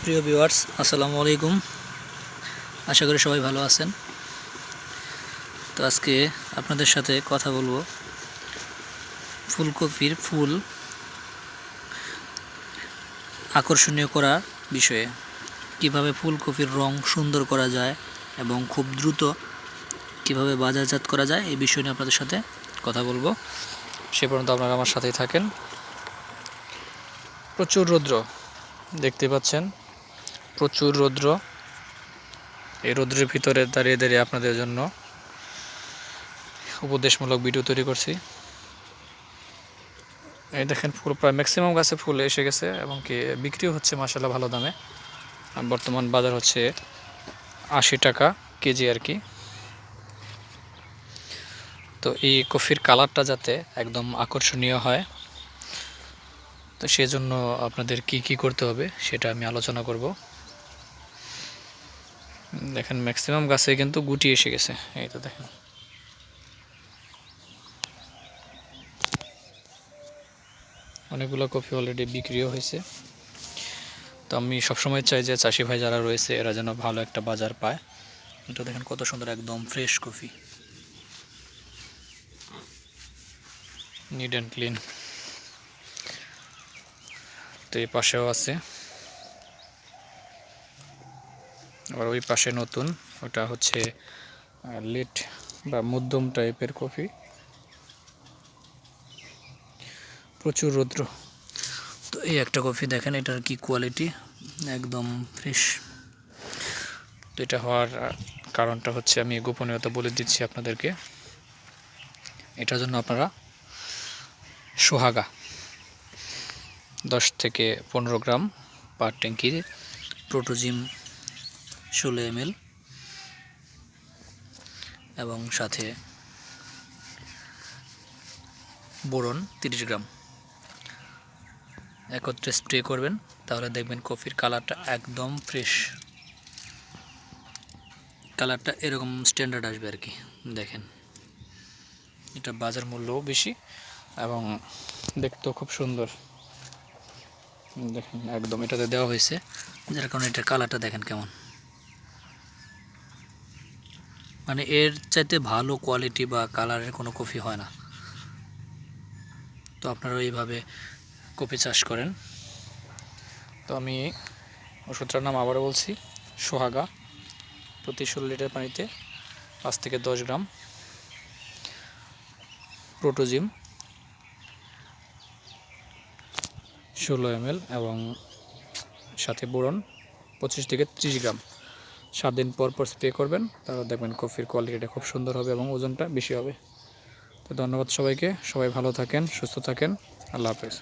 প্রিয় ভিউয়ার্স, আসসালামু আলাইকুম। আশা করি সবাই ভালো আছেন। তো আজকে আপনাদের সাথে কথা বলব ফুলকপির ফুল আকর্ষণীয় করা বিষয়ে। কীভাবে ফুলকপির রং সুন্দর করা যায় এবং খুব দ্রুত কীভাবে বাজারজাত করা যায়, এই বিষয় নিয়ে আপনাদের সাথে কথা বলব। সে পর্যন্ত আপনারা আমার সাথেই থাকেন। প্রচুর রৌদ্র দেখতে পাচ্ছেন। প্রচুর রৌদ্র। এই রৌদ্রের ভিতরে দাঁড়িয়ে দাঁড়িয়ে আপনাদের জন্য উপদেশমূলক ভিডিও তৈরি করছি। এই দেখেন ফুল, প্রায় ম্যাক্সিমাম গাছে ফুল এসে গেছে এবং কি বিক্রিও হচ্ছে মাসাল্লাহ ভালো দামে। বর্তমান বাজার হচ্ছে আশি টাকা কেজি আর কি। তো এই কফির কালারটা যাতে একদম আকর্ষণীয় হয়, তো সেজন্য আপনাদের কি কি করতে হবে সেটা আমি আলোচনা করব। দেখেন ম্যাক্সিমাম গাছে কিন্তু গুটি এসে গেছে। এই তো দেখেন। অনেকগুলো কফি অলরেডি বিক্রিও হয়েছে। তো আমি সবসময় চাই যে চাষি ভাই যারা রয়েছে, এরা যেন ভালো একটা বাজার পায়। এটা দেখেন, কত সুন্দর একদম fresh coffee need and clean তো এই পাশেও আছে। আবার ওই পাশে নতুন, ওটা হচ্ছে লেট বা মধ্যম টাইপের কফি। প্রচুর রৌদ্র। তো এই একটা কফি দেখেন, এটার কি কোয়ালিটি একদম ফ্রেশ তো এটা হওয়ার কারণটা হচ্ছে আমি গোপনীয়তা বলে দিচ্ছি আপনাদেরকে। এটার জন্য আপনারা সোহাগা, দশ থেকে পনেরো গ্রাম পার ট্যাঙ্কির প্রোটোজিম ষোলো এম এবং সাথে বোরন তিরিশ গ্রাম। একত্রে স্প্রে করবেন, তাহলে দেখবেন কফির কালারটা একদম ফ্রেশ কালারটা এরকম স্ট্যান্ডার্ড আসবে আর কি, দেখেন। এটা বাজার মূল্যও বেশি এবং দেখতেও খুব সুন্দর। দেখেন, একদম এটাতে দেওয়া হয়েছে, যার কারণে এটার কালারটা দেখেন কেমন। মানে এর চাইতে ভালো কোয়ালিটি বা কালারের কোনো কফি হয় না। তো আপনারা এইভাবে কফি চাষ করেন। তো আমি ওষুধটার নাম আবারও বলছি, সোহাগা। প্রতি ষোলো লিটার পানিতে পাঁচ থেকে দশ গ্রাম প্রোটোজিম ষোলো এম এবং সাথে বোরন পঁচিশ থেকে ত্রিশ গ্রাম। সাত দিন পর পর স্প্রে করবেন, তাহলে দেখবেন কফির কোয়ালিটিটা খুব সুন্দর হবে এবং ওজনটা বেশি হবে। তো ধন্যবাদ সবাইকে, সবাই ভালো থাকেন, সুস্থ থাকেন, আল্লাহ হাফেজ।